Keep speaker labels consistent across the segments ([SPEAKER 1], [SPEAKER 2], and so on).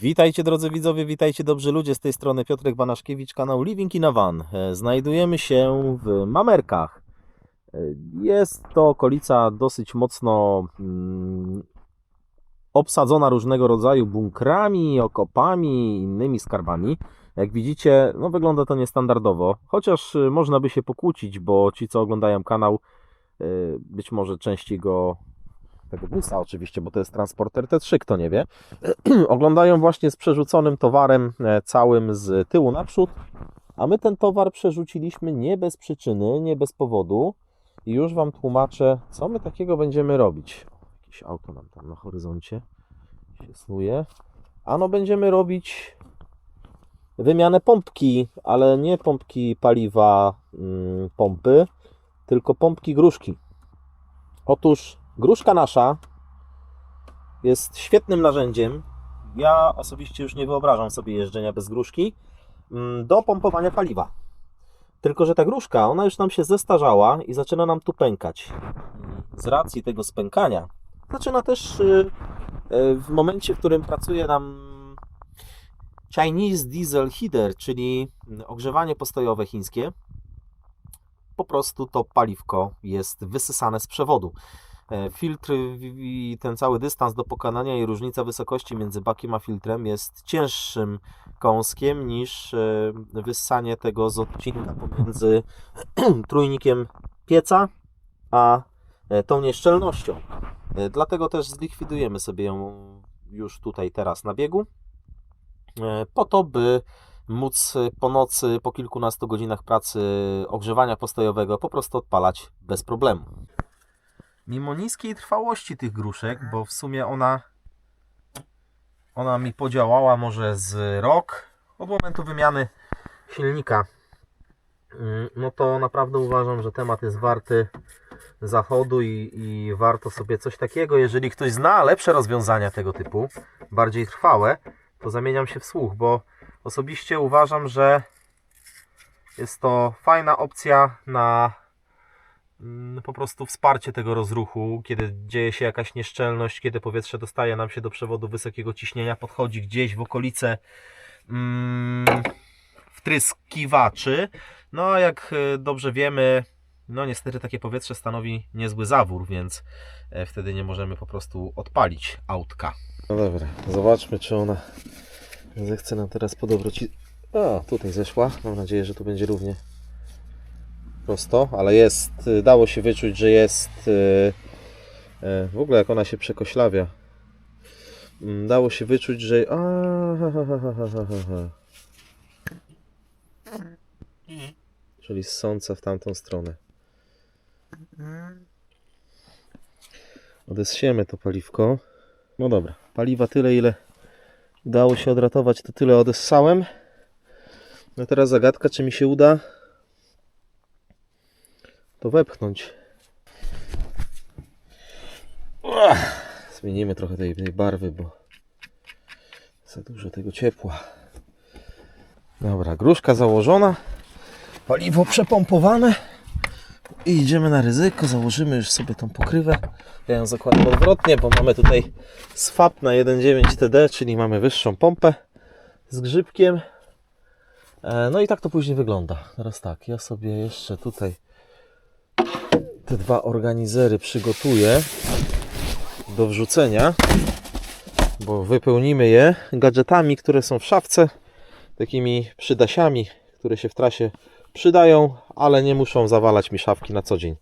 [SPEAKER 1] Witajcie drodzy widzowie, witajcie dobrzy ludzie, z tej strony Piotrek Banaszkiewicz, kanał Living in a Van. E, Znajdujemy się w Mamerkach. E, Jest to okolica dosyć mocno mm, obsadzona różnego rodzaju bunkrami, okopami innymi skarbami. Jak widzicie, no wygląda to niestandardowo, chociaż y, można by się pokłócić, bo ci co oglądają kanał być może częściej go tego busa oczywiście, bo to jest transporter T3, kto nie wie, oglądają właśnie z przerzuconym towarem e, całym z tyłu naprzód, a my ten towar przerzuciliśmy nie bez przyczyny, nie bez powodu i już Wam tłumaczę, co my takiego będziemy robić. Jakieś auto nam tam na horyzoncie się snuje. Ano będziemy robić wymianę pompki, ale nie pompki paliwa mm, pompy, tylko pompki gruszki. Otóż gruszka nasza jest świetnym narzędziem. Ja osobiście już nie wyobrażam sobie jeżdżenia bez gruszki mm, do pompowania paliwa. Tylko, że ta gruszka, ona już nam się zestarzała i zaczyna nam tu pękać. Z racji tego spękania zaczyna też y, y, w momencie, w którym pracuje nam Chinese Diesel Heater, czyli ogrzewanie postojowe chińskie, po prostu to paliwko jest wysysane z przewodu. E, Filtr i ten cały dystans do pokonania i różnica wysokości między bakiem a filtrem jest cięższym kąskiem niż e, wyssanie tego z odcinka pomiędzy trójnikiem pieca a e, tą nieszczelnością. Dlatego też zlikwidujemy sobie ją już tutaj teraz na biegu, po to, by móc po nocy, po kilkunastu godzinach pracy ogrzewania postojowego po prostu odpalać bez problemu. Mimo niskiej trwałości tych gruszek, bo w sumie ona ona mi podziałała może z rok od momentu wymiany silnika. Mm, No to naprawdę uważam, że temat jest warty zachodu i, i warto sobie coś takiego, jeżeli ktoś zna lepsze rozwiązania tego typu, bardziej trwałe, to zamieniam się w słuch, bo osobiście uważam, że jest to fajna opcja na po prostu wsparcie tego rozruchu, kiedy dzieje się jakaś nieszczelność, kiedy powietrze dostaje nam się do przewodu wysokiego ciśnienia, podchodzi gdzieś w okolice mm, wtryskiwaczy. No a jak e, dobrze wiemy, no niestety takie powietrze stanowi niezły zawór, więc e, wtedy nie możemy po prostu odpalić autka. No dobra, zobaczmy czy ona zechce nam teraz podobroci... O, tutaj zeszła. Mam nadzieję, że tu będzie równie prosto, ale jest, y, dało się wyczuć, że jest y, y, w ogóle jak ona się przekoślawia. Mm, Dało się wyczuć, że a, ha, ha, czyli ssąca w tamtą stronę. Odessiemy to paliwko. No dobra, paliwa tyle ile udało się odratować, to tyle odessałem. No teraz zagadka, czy mi się uda to wepchnąć. Zmienimy trochę tej, tej barwy, bo za dużo tego ciepła. Dobra, gruszka założona, paliwo przepompowane i idziemy na ryzyko. Założymy już sobie tą pokrywę. Ja ją zakładam odwrotnie, bo mamy tutaj swap na 1.9 TD, czyli mamy wyższą pompę z grzybkiem. E, No i tak to później wygląda. Teraz tak, ja sobie jeszcze tutaj te dwa organizery przygotuję do wrzucenia, bo wypełnimy je gadżetami, które są w szafce, takimi przydasiami, które się w trasie przydają, ale nie muszą zawalać mi szafki na co dzień.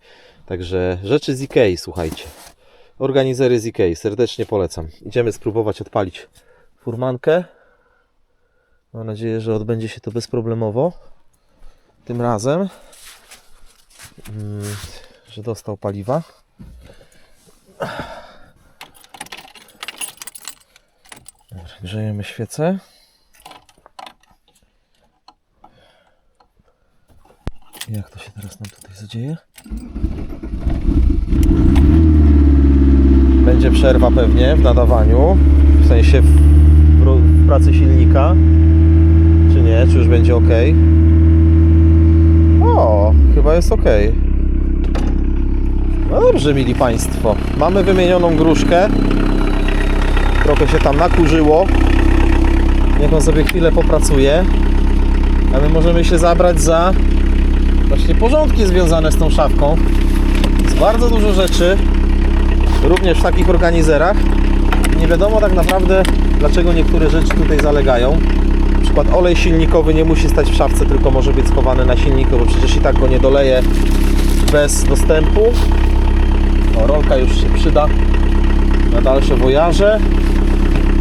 [SPEAKER 1] Także rzeczy z Ikei, słuchajcie. Organizery z Ikei, serdecznie polecam. Idziemy spróbować odpalić furmankę. Mam nadzieję, że odbędzie się to bezproblemowo. Tym razem. Mm, że dostał paliwa. Dobra, grzejemy świecę. Jak to się teraz nam tutaj zadzieje? Będzie przerwa pewnie w nadawaniu, w sensie w, w, pracy silnika. Czy nie? Czy już będzie ok? O, chyba jest ok. No dobrze, mili Państwo. Mamy wymienioną gruszkę. Trochę się tam nakurzyło. Niech on sobie chwilę popracuje. A my możemy się zabrać za właśnie porządki związane z tą szafką. Jest bardzo dużo rzeczy, również w takich organizerach. Nie wiadomo tak naprawdę, dlaczego niektóre rzeczy tutaj zalegają. Na przykład olej silnikowy nie musi stać w szafce, tylko może być schowany na silniku, bo przecież i tak go nie doleje bez dostępu. O, rolka już się przyda na dalsze wojaże.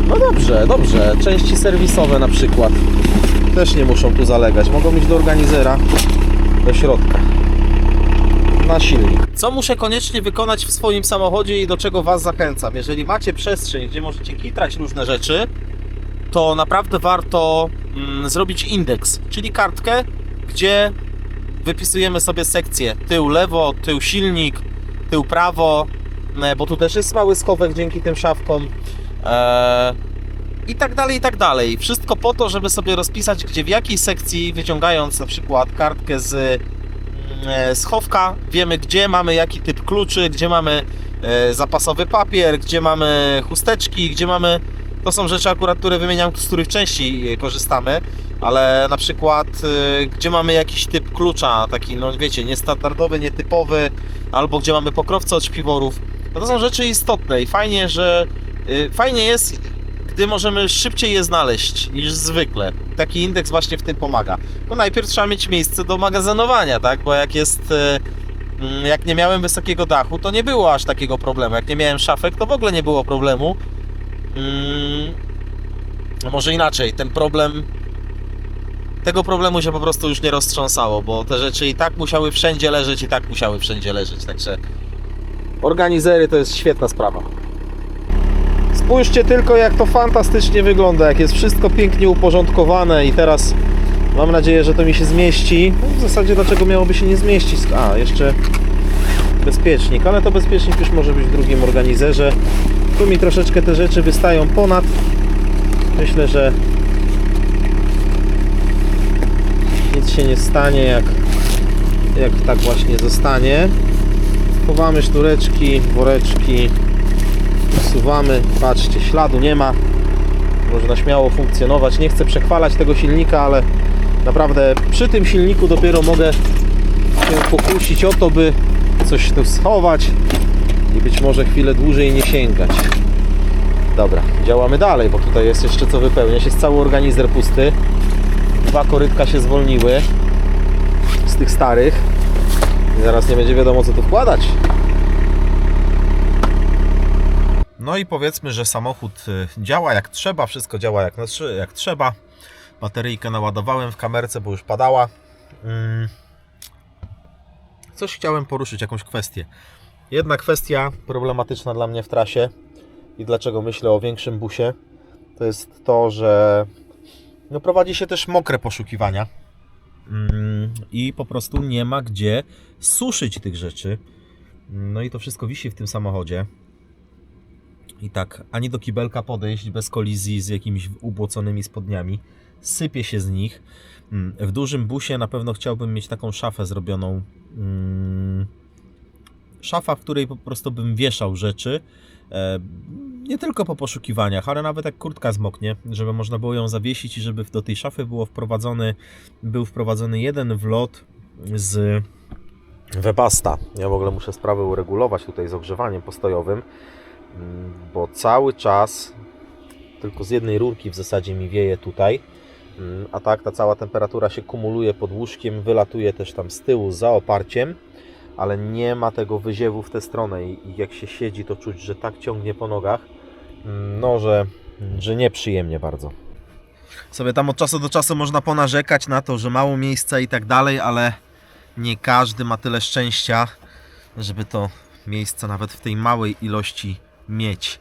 [SPEAKER 1] No dobrze, dobrze. Części serwisowe na przykład też nie muszą tu zalegać. Mogą iść do organizera, do środka. Na silnik. Co muszę koniecznie wykonać w swoim samochodzie i do czego Was zachęcam? Jeżeli macie przestrzeń, gdzie możecie kitrać różne rzeczy, to naprawdę warto mm, zrobić indeks, czyli kartkę, gdzie wypisujemy sobie sekcję tył lewo, tył silnik, tył prawo, e, bo tu też jest mały schowek dzięki tym szafkom. E, i tak dalej, i tak dalej. Wszystko po to, żeby sobie rozpisać, gdzie w jakiej sekcji, wyciągając na przykład kartkę z mm, e, schowka, wiemy gdzie mamy jaki typ kluczy, gdzie mamy zapasowy papier, gdzie mamy chusteczki, gdzie mamy. To są rzeczy akurat, które wymieniam, z których częściej korzystamy, ale na przykład e, gdzie mamy jakiś typ klucza, taki, no wiecie, niestandardowy, nietypowy, albo gdzie mamy pokrowce od śpiworów. No to są rzeczy istotne i fajnie, że e, fajnie jest gdy możemy szybciej je znaleźć niż zwykle. Taki indeks właśnie w tym pomaga. No najpierw trzeba mieć miejsce do magazynowania, tak? Bo jak jest. e, mm, Jak nie miałem wysokiego dachu, to nie było aż takiego problemu. Jak nie miałem szafek, to w ogóle nie było problemu. Mm, no może inaczej, ten problem. Tego problemu się po prostu już nie roztrząsało, bo te rzeczy i tak musiały wszędzie leżeć, i tak musiały wszędzie leżeć. Także organizery to jest świetna sprawa. Spójrzcie tylko jak to fantastycznie wygląda, jak jest wszystko pięknie uporządkowane i teraz mam nadzieję, że to mi się zmieści. No w zasadzie dlaczego miałoby się nie zmieścić? A, jeszcze bezpiecznik, ale to bezpiecznik już może być w drugim organizerze. Tu mi troszeczkę te rzeczy wystają ponad. Myślę, że nic się nie stanie, jak, jak tak właśnie zostanie. Chowamy sznureczki, woreczki, Usuwamy, patrzcie, śladu nie ma. Można śmiało funkcjonować. Nie chcę przechwalać tego silnika, ale naprawdę przy tym silniku dopiero mogę się pokusić o to, by coś tu schować i być może chwilę dłużej nie sięgać. Dobra, działamy dalej, bo tutaj jest jeszcze co wypełniać. Jest cały organizer pusty. Dwa korytka się zwolniły z tych starych. I zaraz nie będzie wiadomo co tu wkładać. No i powiedzmy, że samochód y, działa jak trzeba, wszystko działa jak, jak trzeba. Bateryjkę naładowałem w kamerce, bo już padała. Mm. Coś chciałem poruszyć, jakąś kwestię. Jedna kwestia problematyczna dla mnie w trasie i dlaczego myślę o większym busie, to jest to, że no prowadzi się też mokre poszukiwania Mm, i po prostu nie ma gdzie suszyć tych rzeczy. No i to wszystko wisi w tym samochodzie i tak ani do kibelka podejść bez kolizji z jakimiś ubłoconymi spodniami. Sypie się z nich. Mm, W dużym busie na pewno chciałbym mieć taką szafę zrobioną. mm, Szafa, w której po prostu bym wieszał rzeczy. E, Nie tylko po poszukiwaniach, ale nawet jak kurtka zmoknie, żeby można było ją zawiesić i żeby do tej szafy było wprowadzony, był wprowadzony jeden wlot z Webasta. Ja w ogóle muszę sprawę uregulować tutaj z ogrzewaniem postojowym Mm, bo cały czas tylko z jednej rurki w zasadzie mi wieje tutaj, Mm, a tak ta cała temperatura się kumuluje pod łóżkiem, wylatuje też tam z tyłu za oparciem, ale nie ma tego wyziewu w tę stronę i jak się siedzi, to czuć, że tak ciągnie po nogach, mm, no że, że nieprzyjemnie bardzo. Sobie tam od czasu do czasu można ponarzekać na to, że mało miejsca i tak dalej, ale nie każdy ma tyle szczęścia, żeby to miejsce nawet w tej małej ilości mieć.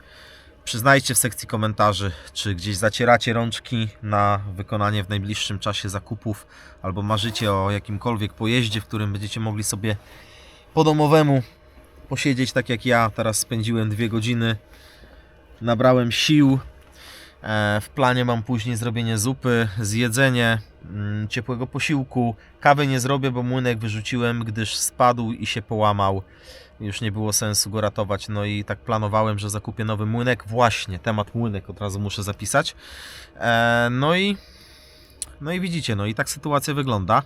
[SPEAKER 1] Przyznajcie w sekcji komentarzy, czy gdzieś zacieracie rączki na wykonanie w najbliższym czasie zakupów, albo marzycie o jakimkolwiek pojeździe, w którym będziecie mogli sobie po domowemu posiedzieć tak jak ja. Teraz spędziłem dwie godziny, nabrałem sił E, W planie mam później zrobienie zupy, zjedzenie mm, ciepłego posiłku. Kawy nie zrobię, bo młynek wyrzuciłem, gdyż spadł i się połamał. Już nie było sensu go ratować. No i tak planowałem, że zakupię nowy młynek. Właśnie, temat młynek od razu muszę zapisać. E, No i, no i widzicie, no i tak sytuacja wygląda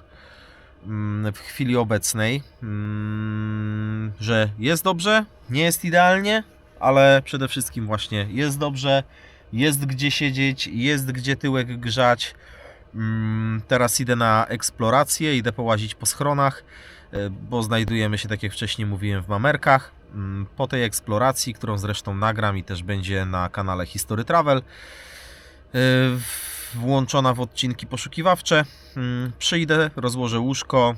[SPEAKER 1] w chwili obecnej, mm, że jest dobrze, nie jest idealnie, ale przede wszystkim właśnie jest dobrze, jest gdzie siedzieć, jest gdzie tyłek grzać. Mm, Teraz idę na eksplorację, idę połazić po schronach, e, bo znajdujemy się, tak jak wcześniej mówiłem, w Mamerkach. Mm, Po tej eksploracji, którą zresztą nagram i też będzie na kanale History Travel, e, włączona w odcinki poszukiwawcze, mm, przyjdę, rozłożę łóżko,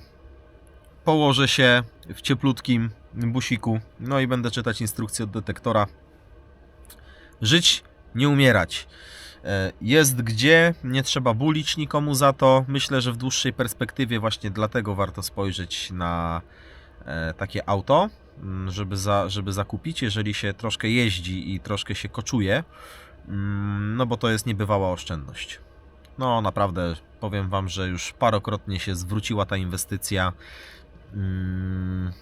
[SPEAKER 1] położę się w cieplutkim busiku, no i będę czytać instrukcję od detektora. Żyć, nie umierać. E, Jest gdzie, nie trzeba bulić nikomu za to. Myślę, że w dłuższej perspektywie właśnie dlatego warto spojrzeć na e, takie auto, mm, żeby, za, żeby zakupić, jeżeli się troszkę jeździ i troszkę się koczuje, no bo to jest niebywała oszczędność. No naprawdę, powiem Wam, że już parokrotnie się zwróciła ta inwestycja. Mm,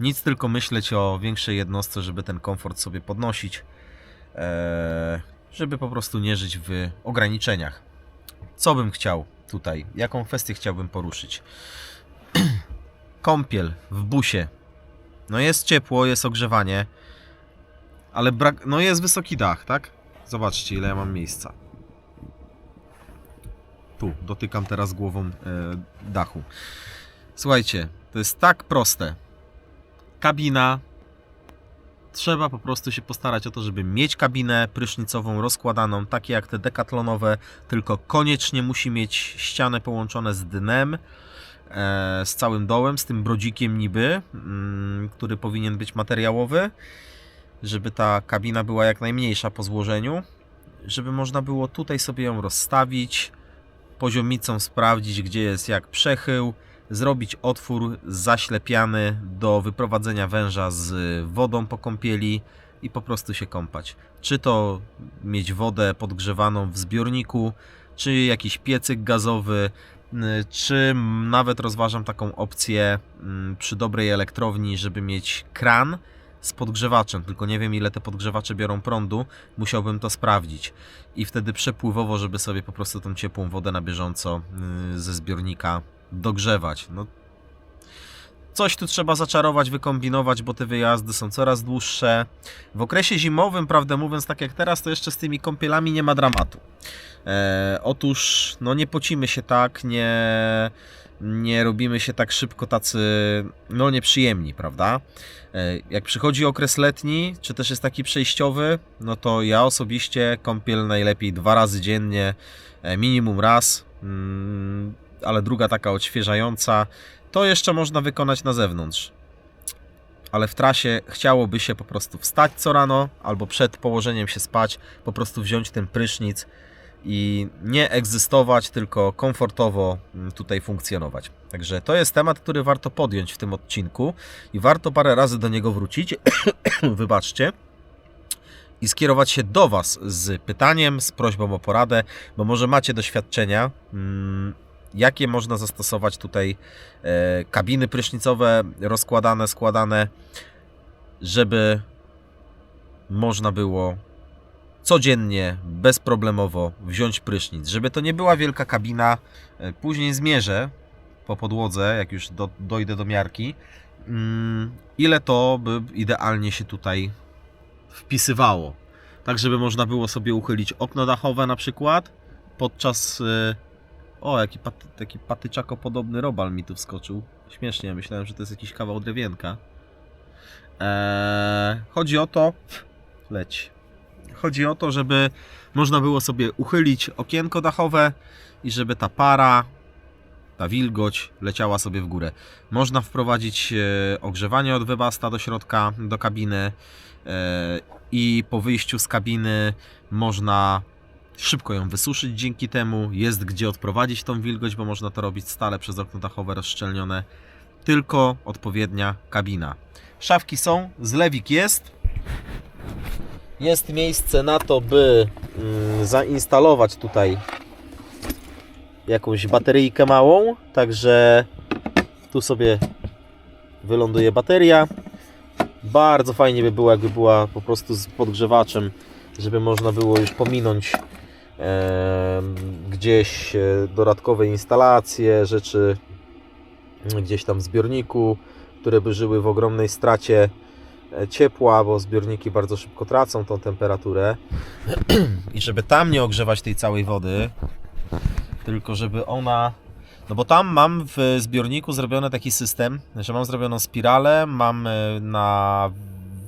[SPEAKER 1] Nic tylko myśleć o większej jednostce, żeby ten komfort sobie podnosić, e, żeby po prostu nie żyć w ograniczeniach. Co bym chciał tutaj? Jaką kwestię chciałbym poruszyć? Kąpiel w busie. No jest ciepło, jest ogrzewanie, ale brak. No jest wysoki dach, tak? Zobaczcie, ile ja mam miejsca. Tu, dotykam teraz głową e, dachu. Słuchajcie, to jest tak proste. Kabina. Trzeba po prostu się postarać o to, żeby mieć kabinę prysznicową rozkładaną, takie jak te dekatlonowe, tylko koniecznie musi mieć ścianę połączone z dnem, e, z całym dołem, z tym brodzikiem niby, mm, który powinien być materiałowy, żeby ta kabina była jak najmniejsza po złożeniu, żeby można było tutaj sobie ją rozstawić, poziomicą sprawdzić, gdzie jest jak przechył, zrobić otwór zaślepiany do wyprowadzenia węża z wodą po kąpieli i po prostu się kąpać. Czy to mieć wodę podgrzewaną w zbiorniku, czy jakiś piecyk gazowy, czy nawet rozważam taką opcję przy dobrej elektrowni, żeby mieć kran z podgrzewaczem, tylko nie wiem ile te podgrzewacze biorą prądu, musiałbym to sprawdzić. I wtedy przepływowo, żeby sobie po prostu tą ciepłą wodę na bieżąco y, ze zbiornika dogrzewać. No, coś tu trzeba zaczarować, wykombinować, bo te wyjazdy są coraz dłuższe. W okresie zimowym, prawdę mówiąc, tak jak teraz, to jeszcze z tymi kąpielami nie ma dramatu. E, otóż, no nie pocimy się tak, nie, nie robimy się tak szybko tacy, no nieprzyjemni, prawda? E, Jak przychodzi okres letni, czy też jest taki przejściowy, no to ja osobiście kąpiel najlepiej dwa razy dziennie, e, minimum raz, mm, ale druga taka odświeżająca, to jeszcze można wykonać na zewnątrz. Ale w trasie chciałoby się po prostu wstać co rano, albo przed położeniem się spać, po prostu wziąć ten prysznic i nie egzystować, tylko komfortowo mm, tutaj funkcjonować. Także to jest temat, który warto podjąć w tym odcinku i warto parę razy do niego wrócić. Wybaczcie. I skierować się do Was z pytaniem, z prośbą o poradę, bo może macie doświadczenia, mm, jakie można zastosować tutaj e, kabiny prysznicowe rozkładane, składane, żeby można było codziennie, bezproblemowo wziąć prysznic. Żeby to nie była wielka kabina, e, później zmierzę po podłodze, jak już do, dojdę do miarki, mm, ile to by idealnie się tutaj wpisywało. Tak, żeby można było sobie uchylić okno dachowe na przykład podczas... e, O, jaki, paty, taki patyczako podobny robal mi tu wskoczył. Śmiesznie, myślałem, że to jest jakiś kawał drewienka. Eee, chodzi o to... Leć. Chodzi o to, żeby można było sobie uchylić okienko dachowe i żeby ta para, ta wilgoć leciała sobie w górę. Można wprowadzić e, ogrzewanie od wybasta do środka, do kabiny e, i po wyjściu z kabiny można szybko ją wysuszyć dzięki temu. Jest gdzie odprowadzić tą wilgoć, bo można to robić stale przez okno dachowe rozszczelnione. Tylko odpowiednia kabina. Szafki są, zlewik jest. Jest miejsce na to, by mm, zainstalować tutaj jakąś bateryjkę małą, także tu sobie wyląduje bateria. Bardzo fajnie by było, jakby była po prostu z podgrzewaczem, żeby można było już pominąć e, gdzieś dodatkowe instalacje, rzeczy gdzieś tam w zbiorniku, które by żyły w ogromnej stracie ciepła, bo zbiorniki bardzo szybko tracą tą temperaturę. I żeby tam nie ogrzewać tej całej wody, tylko żeby ona. No bo tam mam w zbiorniku zrobiony taki system, że mam zrobioną spiralę, mam e, na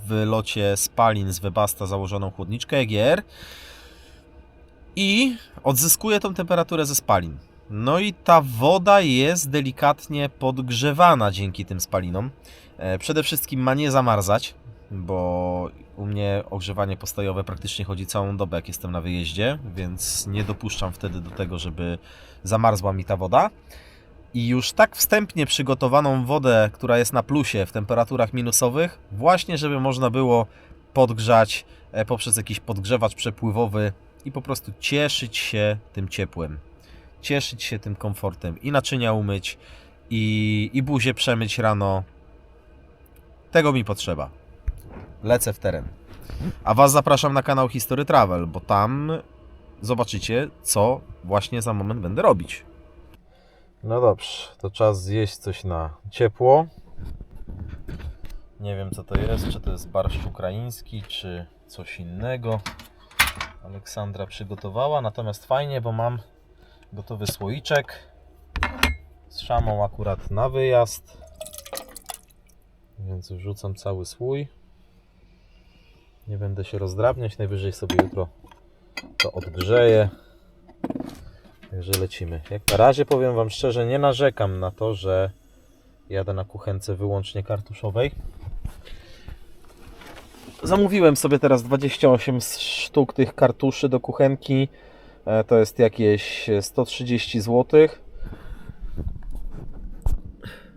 [SPEAKER 1] wylocie spalin z Webasta założoną chłodniczkę EGR i odzyskuję tą temperaturę ze spalin. No i ta woda jest delikatnie podgrzewana dzięki tym spalinom. E, Przede wszystkim ma nie zamarzać, bo u mnie ogrzewanie postojowe praktycznie chodzi całą dobę, jak jestem na wyjeździe, więc nie dopuszczam wtedy do tego, żeby zamarzła mi ta woda. I już tak wstępnie przygotowaną wodę, która jest na plusie w temperaturach minusowych, właśnie żeby można było podgrzać e, poprzez jakiś podgrzewacz przepływowy i po prostu cieszyć się tym ciepłem. Cieszyć się tym komfortem i naczynia umyć, i, i buzię przemyć rano. Tego mi potrzeba. Lecę w teren. A Was zapraszam na kanał History Travel, bo tam zobaczycie, co właśnie za moment będę robić. No dobrze, to czas zjeść coś na ciepło. Nie wiem co to jest, czy to jest barszcz ukraiński, czy coś innego. Aleksandra przygotowała, natomiast fajnie, bo mam gotowy słoiczek z szamą akurat na wyjazd. Więc wrzucam cały słój. Nie będę się rozdrabniać, najwyżej sobie jutro to odgrzeję. Także lecimy. Jak na razie powiem Wam szczerze, nie narzekam na to, że jadę na kuchence wyłącznie kartuszowej. Zamówiłem sobie teraz 28 sztuk tych kartuszy do kuchenki. E, To jest jakieś 130 zł.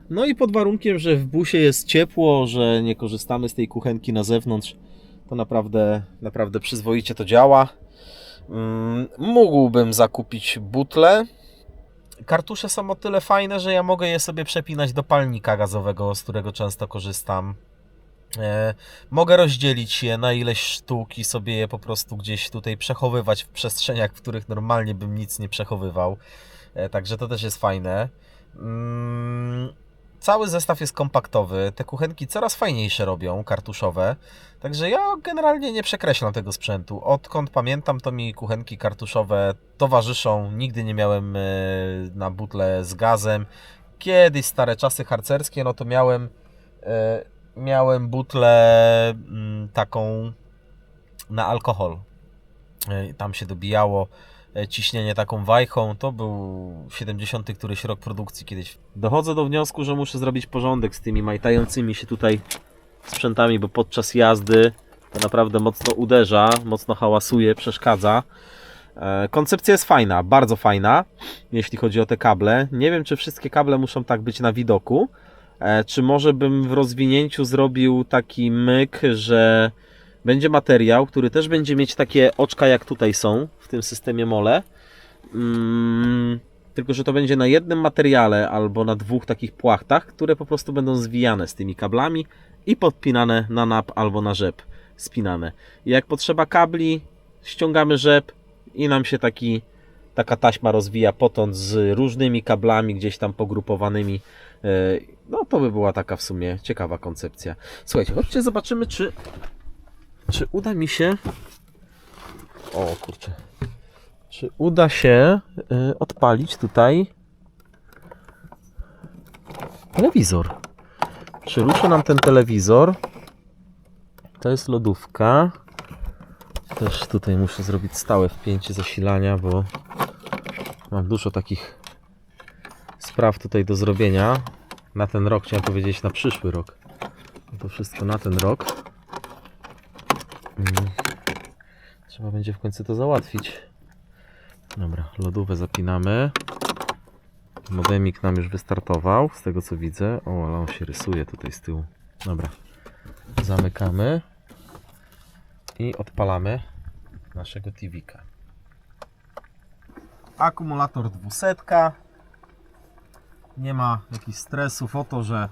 [SPEAKER 1] No i pod warunkiem, że w busie jest ciepło, że nie korzystamy z tej kuchenki na zewnątrz, to naprawdę, naprawdę przyzwoicie to działa. Mm, Mógłbym zakupić butle. Kartusze są o tyle fajne, że ja mogę je sobie przepinać do palnika gazowego, z którego często korzystam. E, mogę rozdzielić je na ileś sztuk i sobie je po prostu gdzieś tutaj przechowywać w przestrzeniach, w których normalnie bym nic nie przechowywał. E, także to też jest fajne. Mm, Cały zestaw jest kompaktowy. Te kuchenki coraz fajniejsze robią, kartuszowe. Także ja generalnie nie przekreślam tego sprzętu. Odkąd pamiętam, to mi kuchenki kartuszowe towarzyszą. Nigdy nie miałem e, na butle z gazem. Kiedyś stare czasy harcerskie, no to miałem miałem butlę mm, taką na alkohol. E, Tam się dobijało e, ciśnienie taką wajchą. To był 70 któryś rok produkcji kiedyś. Dochodzę do wniosku, że muszę zrobić porządek z tymi majtającymi się tutaj sprzętami, bo podczas jazdy to naprawdę mocno uderza, mocno hałasuje, przeszkadza. E, Koncepcja jest fajna, bardzo fajna, jeśli chodzi o te kable. Nie wiem, czy wszystkie kable muszą tak być na widoku, Czy może bym w rozwinięciu zrobił taki myk, że będzie materiał, który też będzie mieć takie oczka jak tutaj są w tym systemie mole. Mm, tylko, że to będzie na jednym materiale albo na dwóch takich płachtach, które po prostu będą zwijane z tymi kablami i podpinane na nap albo na rzep spinane. I jak potrzeba kabli, ściągamy rzep i nam się taki, taka taśma rozwija potąd z różnymi kablami gdzieś tam pogrupowanymi. E, No to by była taka w sumie ciekawa koncepcja. Słuchajcie, chodźcie zobaczymy, czy, czy uda mi się. O kurczę. Czy uda się y, odpalić tutaj telewizor? Czy ruszy nam ten telewizor? To jest lodówka. Też tutaj muszę zrobić stałe wpięcie zasilania, bo mam dużo takich spraw tutaj do zrobienia. Na ten rok, chciałem powiedzieć na przyszły rok. To wszystko na ten rok. Mm. Trzeba będzie w końcu to załatwić. Dobra, lodówę zapinamy. Modemik nam już wystartował, z tego co widzę. O, ale on się rysuje tutaj z tyłu. Dobra, zamykamy. I odpalamy naszego TV'ka. Akumulator 200. Nie ma jakichś stresów o to, że,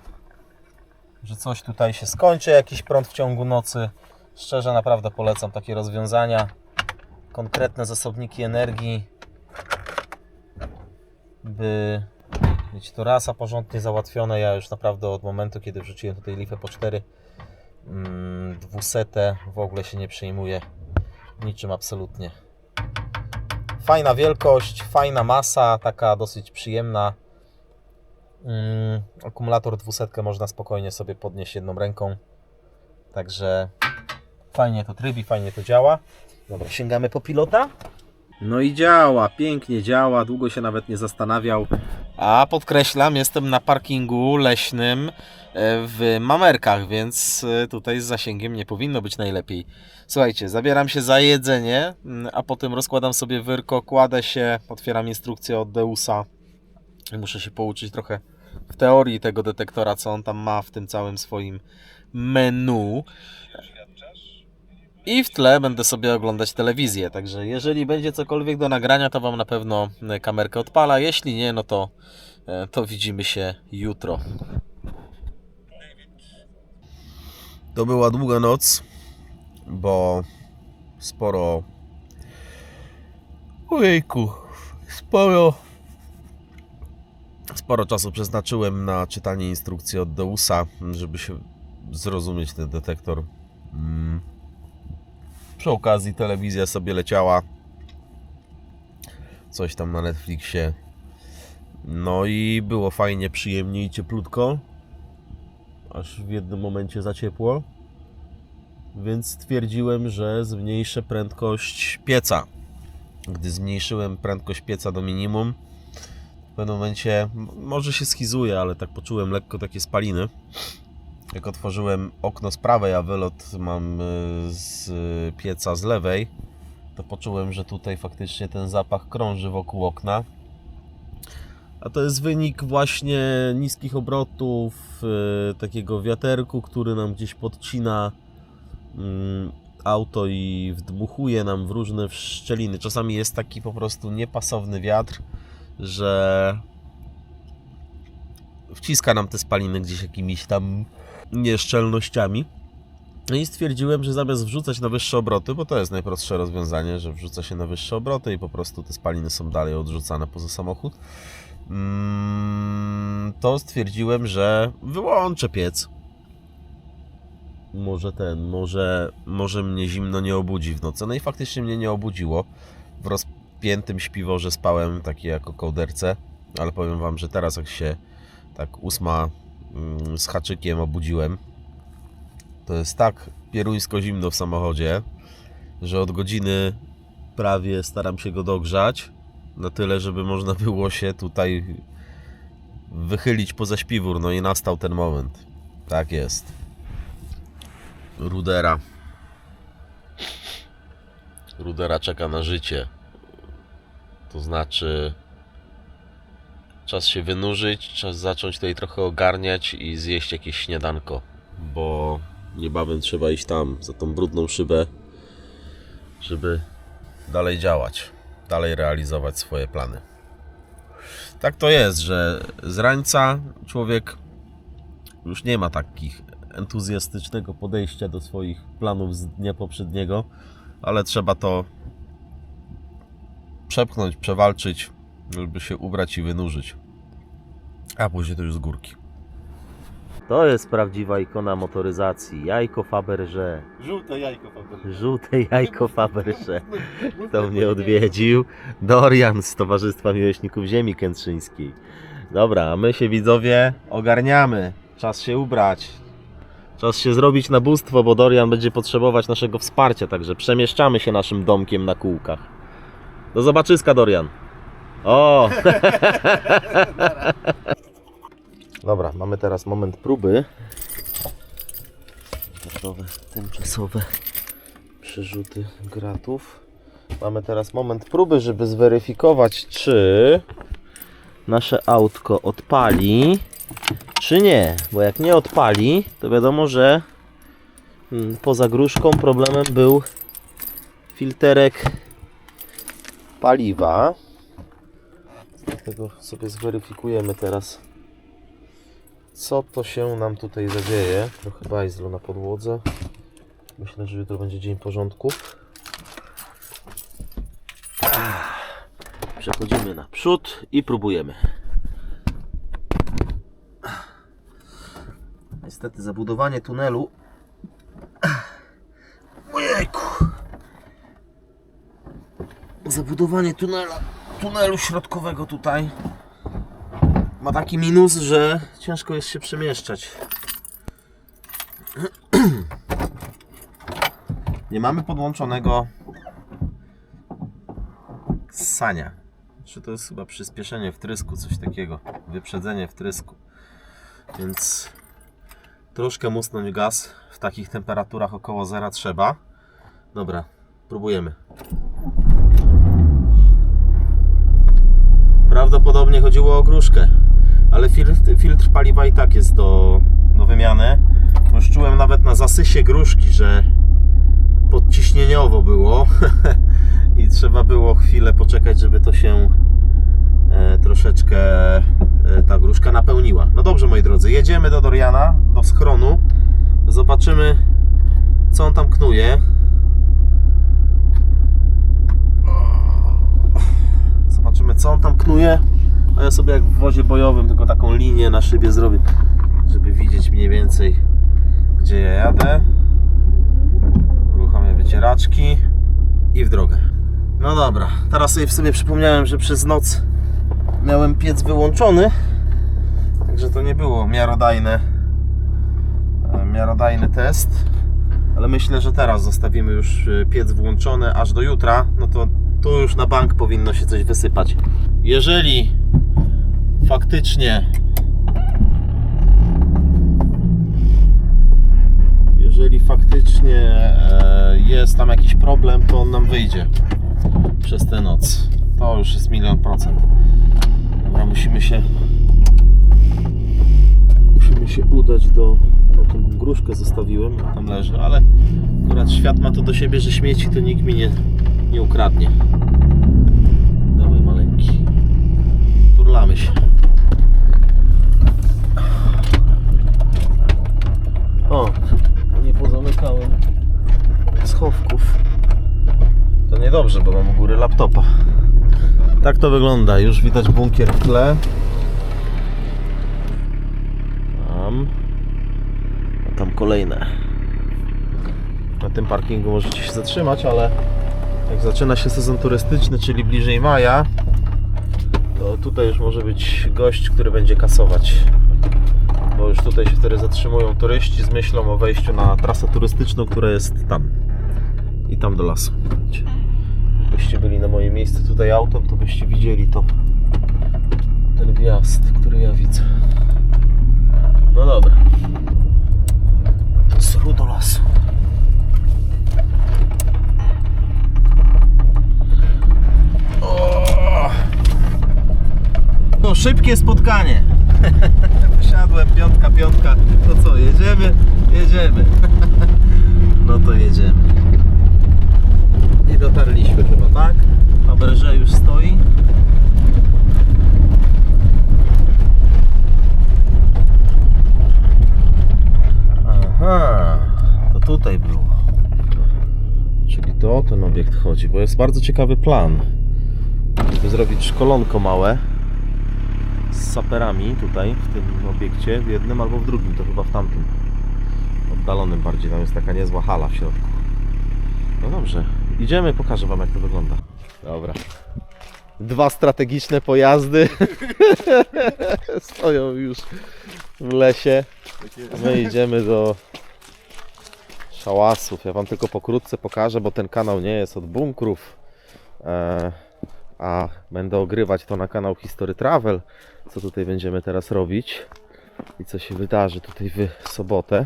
[SPEAKER 1] że coś tutaj się skończy, jakiś prąd w ciągu nocy. Szczerze naprawdę polecam takie rozwiązania. Konkretne zasobniki energii, by mieć to rasa porządnie załatwione. Ja już naprawdę od momentu, kiedy wrzuciłem tutaj lifę po 4 mm, 200 w ogóle się nie przejmuję niczym absolutnie. Fajna wielkość, fajna masa, taka dosyć przyjemna. Mm, akumulator 200 można spokojnie sobie podnieść jedną ręką. Także fajnie to trybi, fajnie to działa. Dobra, sięgamy po pilota. No i działa, pięknie działa, długo się nawet nie zastanawiał. A podkreślam, jestem na parkingu leśnym e, w Mamerkach, więc e, tutaj z zasięgiem nie powinno być najlepiej. Słuchajcie, zabieram się za jedzenie, mm, a potem rozkładam sobie wyrko, kładę się, otwieram instrukcję od Deusa. Muszę się pouczyć trochę w teorii tego detektora, co on tam ma w tym całym swoim menu. I w tle będę sobie oglądać telewizję. Także jeżeli będzie cokolwiek do nagrania, to Wam na pewno e, kamerkę odpala. Jeśli nie, no to, e, to widzimy się jutro. To była długa noc, bo sporo. Ojejku, sporo. Sporo czasu przeznaczyłem na czytanie instrukcji od Deusa, żeby się zrozumieć ten detektor. Mm. Przy okazji telewizja sobie leciała. Coś tam na Netflixie. No i było fajnie, przyjemnie i cieplutko. Aż w jednym momencie za ciepło. Więc stwierdziłem, że zmniejszę prędkość pieca. Gdy zmniejszyłem prędkość pieca do minimum, w pewnym momencie, może się schizuje, ale tak poczułem lekko takie spaliny. Jak otworzyłem okno z prawej, a wylot mam y, z pieca z lewej, to poczułem, że tutaj faktycznie ten zapach krąży wokół okna. A to jest wynik właśnie niskich obrotów, y, takiego wiaterku, który nam gdzieś podcina mm, auto i wdmuchuje nam w różne szczeliny. Czasami jest taki po prostu niepasowny wiatr, że wciska nam te spaliny gdzieś jakimiś tam nieszczelnościami. No i stwierdziłem, że zamiast wrzucać na wyższe obroty, bo to jest najprostsze rozwiązanie, że wrzuca się na wyższe obroty i po prostu te spaliny są dalej odrzucane poza samochód, mm, to stwierdziłem, że wyłączę piec. Może ten, może, może mnie zimno nie obudzi w nocy. No i faktycznie mnie nie obudziło. W rozpiętym śpiworze spałem taki jako kołderce, ale powiem Wam, że teraz jak się tak ósma z haczykiem obudziłem, to jest tak pieruńsko zimno w samochodzie, że od godziny prawie staram się go dogrzać na tyle, żeby można było się tutaj wychylić poza śpiwór. No i nastał ten moment. Tak jest. Rudera. Rudera czeka na życie. To znaczy czas się wynurzyć, czas zacząć tutaj trochę ogarniać i zjeść jakieś śniadanko, bo niebawem trzeba iść tam za tą brudną szybę, żeby dalej działać, dalej realizować swoje plany. Tak to jest, że z rańca człowiek już nie ma takich entuzjastycznego podejścia do swoich planów z dnia poprzedniego, ale trzeba to przepchnąć, przewalczyć, żeby się ubrać i wynurzyć. A później to już z górki. To jest prawdziwa ikona motoryzacji. Jajko Faberże.
[SPEAKER 2] Żółte jajko Faberże.
[SPEAKER 1] Żółte jajko Faberże. Kto mnie odwiedził? Dorian z Towarzystwa Miłośników Ziemi Kętrzyńskiej. Dobra, a my się widzowie ogarniamy. Czas się ubrać. Czas się zrobić na bóstwo, bo Dorian będzie potrzebować naszego wsparcia, także przemieszczamy się naszym domkiem na kółkach. Do zobaczyska, Dorian. O! Dobra, mamy teraz moment próby. Gotowe, tymczasowe przerzuty gratów. Mamy teraz moment próby, żeby zweryfikować, czy nasze autko odpali, czy nie. Bo jak nie odpali, to wiadomo, że mm, poza gruszką problemem był filterek paliwa. Dlatego sobie zweryfikujemy teraz, co to się nam tutaj zadzieje. Trochę bajzlu na podłodze. Myślę, że jutro będzie dzień porządków. Ach, Przechodzimy na przód i próbujemy. Niestety zabudowanie tunelu. Ojejku. Zabudowanie tunela, tunelu środkowego tutaj ma taki minus, że ciężko jest się przemieszczać. Nie mamy podłączonego ssania. Czy to jest chyba przyspieszenie wtrysku, coś takiego. Wyprzedzenie wtrysku. Więc troszkę musnąć gaz w takich temperaturach około zera trzeba. Dobra, próbujemy. Prawdopodobnie chodziło o gruszkę, ale filtr, filtr paliwa i tak jest do, do wymiany. Już czułem nawet na zasysie gruszki, że podciśnieniowo było i trzeba było chwilę poczekać, żeby to się e, troszeczkę e, ta gruszka napełniła. No dobrze, moi drodzy, jedziemy do Doriana, do schronu. Zobaczymy, co on tam knuje. Zobaczymy, co on tam knuje. A ja sobie jak w wozie bojowym tylko taką linię na szybie zrobię, żeby widzieć mniej więcej, gdzie ja jadę. Uruchamiam wycieraczki i w drogę. No dobra, teraz sobie w przypomniałem, że przez noc miałem piec wyłączony, także to nie było miarodajne, e, miarodajny test, ale myślę, że teraz zostawimy już e, piec włączony aż do jutra, no to tu już na bank powinno się coś wysypać. Jeżeli faktycznie jeżeli faktycznie e, jest tam jakiś problem, to on nam wyjdzie przez tę noc. To już jest milion procent. Dobra, musimy się musimy się udać do tą gruszkę zostawiłem, tam leży, ale akurat świat ma to do siebie, że śmieci to nikt mi nie, nie ukradnie. Dawaj maleńki. Turlamy się. O, nie pozamykałem schowków. To niedobrze, bo mam u góry laptopa. Tak to wygląda. Już widać bunkier w tle. Tam. A tam kolejne. Na tym parkingu możecie się zatrzymać, ale jak zaczyna się sezon turystyczny, czyli bliżej maja, to tutaj już może być gość, który będzie kasować bo już tutaj się wtedy zatrzymują turyści z myślą o wejściu na trasę turystyczną, która jest tam i tam do lasu. Gdybyście byli na moje miejsce tutaj autem, to byście widzieli to ten wjazd, który ja widzę. No dobra. To jest ruch do lasu. To szybkie spotkanie. Wsiadłem, piątka, piątka. To co, jedziemy? Jedziemy. No to jedziemy. I dotarliśmy chyba, tak? Faberże już stoi. Aha, to tutaj było. Czyli to o ten obiekt chodzi, bo jest bardzo ciekawy plan. Żeby zrobić szkolonko małe z saperami tutaj w tym obiekcie, w jednym albo w drugim, to chyba w tamtym oddalonym bardziej, tam jest taka niezła hala w środku. No dobrze, idziemy, pokażę Wam jak to wygląda. Dobra. Dwa strategiczne pojazdy stoją już w lesie. My idziemy do szałasów. Ja Wam tylko pokrótce pokażę, bo ten kanał nie jest od bunkrów. E, a będę ogrywać to na kanał History Travel, co tutaj będziemy teraz robić i co się wydarzy tutaj w sobotę.